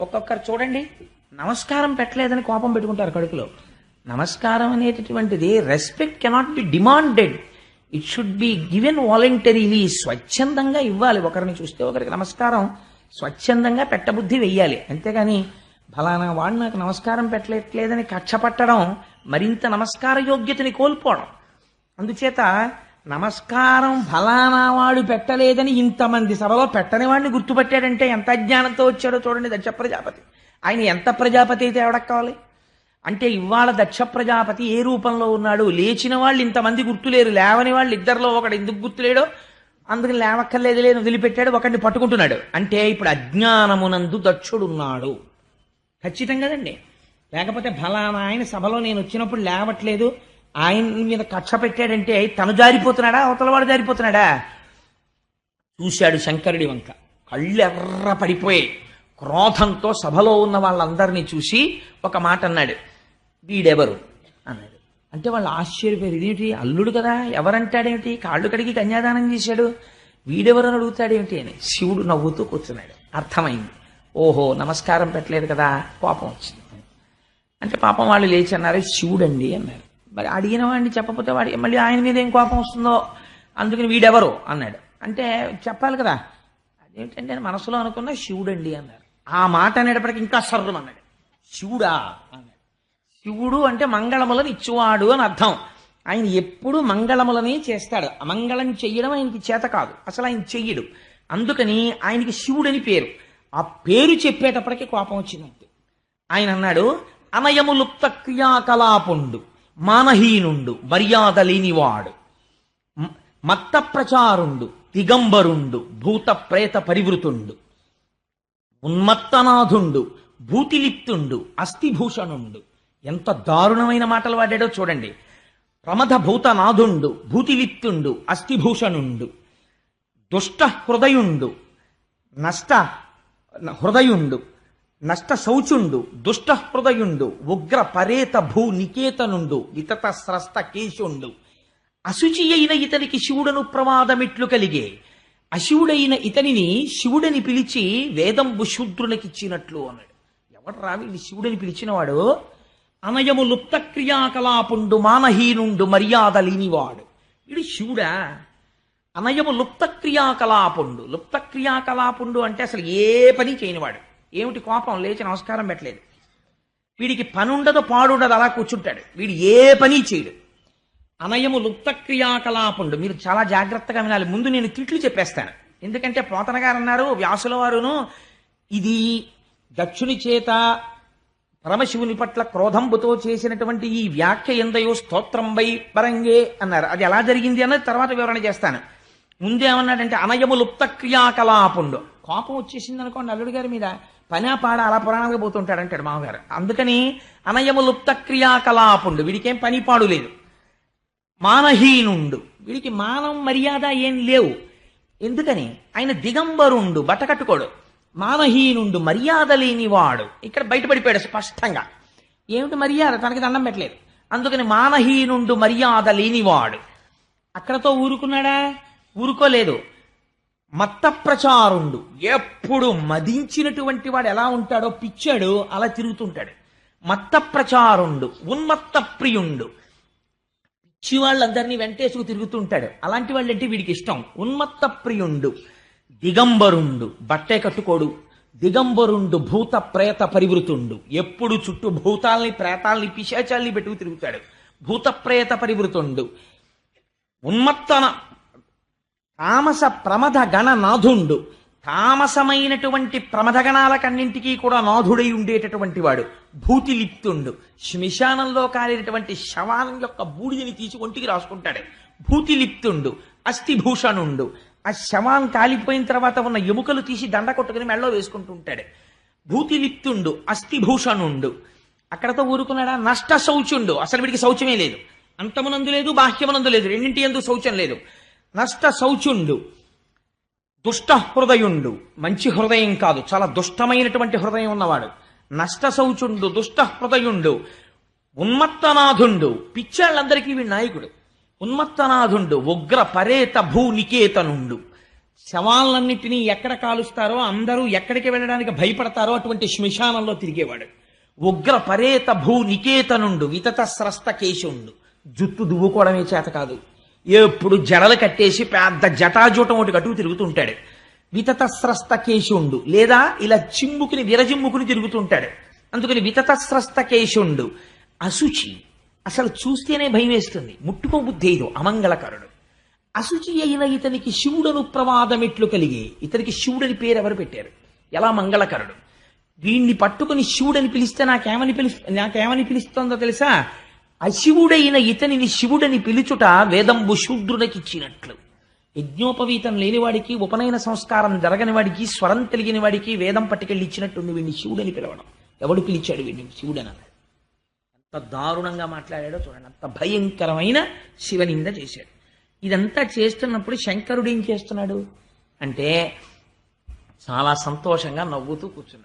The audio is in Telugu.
ఒక్కొక్కరు చూడండి నమస్కారం పెట్టలేదని కోపం పెట్టుకుంటారు కడుపులో. నమస్కారం అనేటటువంటిది respect cannot be demanded it should be given voluntarily స్వచ్ఛందంగా ఇవ్వాలి. ఒకరిని చూస్తే ఒకరికి నమస్కారం స్వచ్ఛందంగా పెట్టబుద్ధి వెయ్యాలి. అంతేగాని ఫలానా వాడు నాకు నమస్కారం పెట్టలేట్లేదని కక్ష పట్టడం మరింత నమస్కార యోగ్యతని కోల్పోవడం. అందుచేత నమస్కారం ఫలానా వాడు పెట్టలేదని ఇంతమంది సభలో పెట్టని వాడిని గుర్తుపట్టాడంటే ఎంత అజ్ఞానంతో వచ్చాడో చూడండి దక్ష ప్రజాపతి ఆయన ఎంత ప్రజాపతి అయితే ఎవడకు కావాలి? అంటే ఇవాళ దక్ష ప్రజాపతి ఏ రూపంలో ఉన్నాడు? లేచిన వాళ్ళు ఇంతమంది గుర్తులేరు. లేవని వాళ్ళు ఇద్దరిలో ఒకడు ఎందుకు గుర్తులేడో? అందుకని లేవక్కర్లేదు లేని వదిలిపెట్టాడు ఒకడిని పట్టుకుంటున్నాడు. అంటే ఇప్పుడు అజ్ఞానమునందు దక్షుడున్నాడు. ఖచ్చితంగా కదండి. లేకపోతే ఫలానా ఆయన సభలో నేను వచ్చినప్పుడు లేవట్లేదు. ఆయన మీద కక్ష పెట్టాడంటే తను జారిపోతున్నాడా? అవతలవాడు జారిపోతున్నాడా? చూశాడు శంకరుడి వంక. కళ్ళు ఎర్ర పడిపోయాయి. క్రోధంతో సభలో ఉన్న వాళ్ళందరినీ చూసి ఒక మాట అన్నాడు. వీడెవరు? అన్నాడు. అంటే వాళ్ళు ఆశ్చర్యపోయారు ఇదేమిటి? అల్లుడు కదా. ఎవరంటాడేమిటి? కాళ్ళు కడిగి కన్యాదానం చేశాడు. వీడెవరని అడుగుతాడేమిటి? అని శివుడు నవ్వుతూ కూర్చున్నాడు. అర్థమైంది. ఓహో నమస్కారం పెట్టలేదు కదా. కోపం వచ్చింది. అంటే పాపం వాళ్ళు లేచి అన్నారు శివుడండి అన్నారు. మరి అడిగిన వాడిని చెప్పకపోతే వాడి మళ్ళీ ఆయన మీద ఏం కోపం వస్తుందో అందుకని వీడెవరు అన్నాడు. అంటే చెప్పాలి కదా. అదేంటంటే నేను మనసులో అనుకున్న శివుడండి అన్నారు. ఆ మాట అనేటప్పటికి ఇంకా సర్రం అన్నాడు. శివుడా అన్నాడు. శివుడు అంటే మంగళములను ఇచ్చువాడు అని అర్థం. ఆయన ఎప్పుడు మంగళములని చేస్తాడు. అమంగళం చెయ్యడం ఆయనకి చేత కాదు. అసలు ఆయన చెయ్యడు. అందుకని ఆయనకి శివుడని పేరు. ఆ పేరు చెప్పేటప్పటికి కోపం వచ్చిందంతే. ఆయన అన్నాడు అనయములుప్త క్రియాకలాపుండు. మానహీనుండు మర్యాద లేనివాడు మత్త ప్రచారుండు దిగంబరుండు భూత ప్రేత పరివృతుండు. ఉన్మత్తనాథుండు భూతిలిప్తుండు అస్థిభూషణుండు. ఎంత దారుణమైన మాటలు వాడాడో చూడండి. ప్రమథ భూతనాథుండు భూతిలిప్తుండు అస్థిభూషణుండు. దుష్ట హృదయుండు నష్ట హృదయుండు. నష్ట శౌచుండు దుష్ట హృదయుండు ఉగ్ర పరేత భూ నికేతనుండు వితత స్రస్త కేశుండు. అశుచి అయిన ఇతనికి శివుడను ప్రమాదమిట్లు కలిగే. అశివుడైన ఇతనిని శివుడని పిలిచి వేదంబు శూద్రునికిచ్చినట్లు అన్నాడు ఎవడు రావి శివుడని పిలిచినవాడు? అనయము లుప్త క్రియాకలాపుండు మానహీనుండు మర్యాద లేనివాడు. వీడు శివుడా? అనయము లుప్త క్రియాకలాపుండు. లుప్త క్రియాకలాపుండు అంటే అసలు ఏ పని చేయనివాడు? ఏమిటి కోపం? లేచి నమస్కారం పెట్టలేదు. వీడికి పని ఉండదు పాడుండదు అలా కూర్చుంటాడు. వీడు ఏ పని చేయడు. అనయము లుప్త క్రియాకలాపుండు మీరు చాలా జాగ్రత్తగా వినాలి. ముందు నేను తిట్లు చెప్పేస్తాను. ఎందుకంటే పోతన గారు అన్నారు వ్యాసుల వారును ఇది దక్షుని చేత పరమశివుని పట్ల క్రోధంబుతో చేసినటువంటి ఈ వ్యాఖ్య ఎందయో స్తోత్రంబై పరంగే అన్నారు. అది ఎలా జరిగింది అన్నది తర్వాత వివరణ చేస్తాను. ముందేమన్నాడంటే అనయము లుప్త క్రియాకలాపుండు కోపం వచ్చేసింది అనుకోండి అల్లుడు గారి మీద. పనా పాడ అలా పురాణంగా పోతుంటాడు అంటాడు మామగారు. అందుకని అనయము లుప్త క్రియాకలాపుండు వీడికేం పని పాడు లేదు. మానహీనుండు. వీడికి మానం మర్యాద ఏం లేవు. ఎందుకని? ఆయన దిగంబరుండు బట్టకట్టుకోడు. మానహీనుండు మర్యాద లేనివాడు. ఇక్కడ బయటపడిపోయాడు స్పష్టంగా. ఏమిటి మర్యాద? తనకి దండం పెట్టలేదు. అందుకని మానహీనుండు మర్యాద లేనివాడు. అక్కడతో ఊరుకున్నాడా? ఊరుకోలేదు. మత్త ప్రచారుండు ఎప్పుడు మదించినటువంటి వాడు ఎలా ఉంటాడో పిచ్చాడు అలా తిరుగుతుంటాడు. మత్త ప్రచారుండు ఉన్మత్త ప్రియుండు పిచ్చి వాళ్ళందరినీ వెంటేసుకు తిరుగుతుంటాడు. అలాంటి వాళ్ళంటే వీడికి ఇష్టం. ఉన్మత్త ప్రియుండు దిగంబరుండు బట్టే కట్టుకోడు. దిగంబరుండు భూత ప్రేత పరివృతుండు. ఎప్పుడు చుట్టూ భూతాల్ని ప్రేతాల్ని పిశాచాల్ని పెట్టుకు తిరుగుతాడు. భూత ప్రేత పరివృతుండు. ఉన్మత్తన తామస ప్రమథ గణ నాథుండు తామసమైనటువంటి ప్రమథగణాలకన్నింటికీ కూడా నాథుడై ఉండేటటువంటి వాడు. భూతిలిప్తుండు. శ్మశానంలో కాలినటువంటి శవాలం యొక్క బూడిదని తీసి ఒంటికి రాసుకుంటాడే. భూతిలిప్తుండు. అస్థిభూషణుండు. ఆ శవం కాలిపోయిన తర్వాత ఉన్న ఎముకలు తీసి దండ కొట్టుకుని మెళ్ళలో వేసుకుంటుంటాడు. భూతిలిప్తుండు. అస్థిభూషణుండు. అక్కడతో ఊరుకున్నాడా? నష్ట శౌచుండు అసలు వీడికి శౌచమే లేదు. అంతమునందు లేదు బాహ్యమునందు లేదు. రెండింటి ఎందు శౌచం లేదు. నష్ట శౌచుండు దుష్ట హృదయుండు మంచి హృదయం కాదు. చాలా దుష్టమైనటువంటి హృదయం ఉన్నవాడు. నష్ట శౌచుండు దుష్ట హృదయుండు ఉన్మత్తనాథుండు. పిచ్చాళ్ళందరికీ వీడి నాయకుడు. ఉన్మత్తనాథుండు. ఉగ్ర పరేత భూ నికేతనుండు శవాలన్నిటినీ ఎక్కడ కాలుస్తారో అందరూ ఎక్కడికి వెళ్ళడానికి భయపడతారో అటువంటి శ్మశానంలో తిరిగేవాడు. ఉగ్ర పరేత భూ నికేతనుండు వితత స్రస్త కేశుండు. జుట్టు దువ్వుకోవడమే చేత కాదు. ఎప్పుడు జడలు కట్టేసి పెద్ద జటాజూటం ఒకటి కట్టుకు తిరుగుతుంటాడు. వితత స్రస్త కేశుండు లేదా ఇలా చిమ్ముకుని విరజిమ్ముకుని తిరుగుతుంటాడు. అందుకని వితతస్రస్త కేశుండు అశుచి. అసలు చూస్తేనే భయం వేస్తుంది. ముట్టుకో బుద్ధేదు అమంగళకరుడు. అశుచి అయిన ఇతనికి శివుడను ప్రమాదమిట్లు కలిగి ఇతనికి శివుడని పేరు ఎవరు పెట్టారు? ఎలా మంగళకరుడు? వీణ్ణి పట్టుకుని శివుడని పిలిస్తే నాకేమని పిలి నాకేమని పిలుస్తుందో తెలుసా? అశివుడైన ఇతనిని శివుడని పిలుచుట వేదంబు శూద్రునికిచ్చినట్లు. యజ్ఞోపవీతం లేనివాడికి ఉపనయన సంస్కారం జరగని వాడికి స్వరం తెలియని వాడికి వేదం పట్టుకెళ్ళి ఇచ్చినట్టుంది వీడిని శివుడని పిలవడం. ఎవడు పిలిచాడు వీడిని? శివుడని. అంత దారుణంగా మాట్లాడాడో చూడండి. అంత భయంకరమైన శివనింద చేశాడు. ఇదంతా చేస్తున్నప్పుడు శంకరుడు ఏం చేస్తున్నాడు? అంటే చాలా సంతోషంగా నవ్వుతూ కూర్చున్నాడు.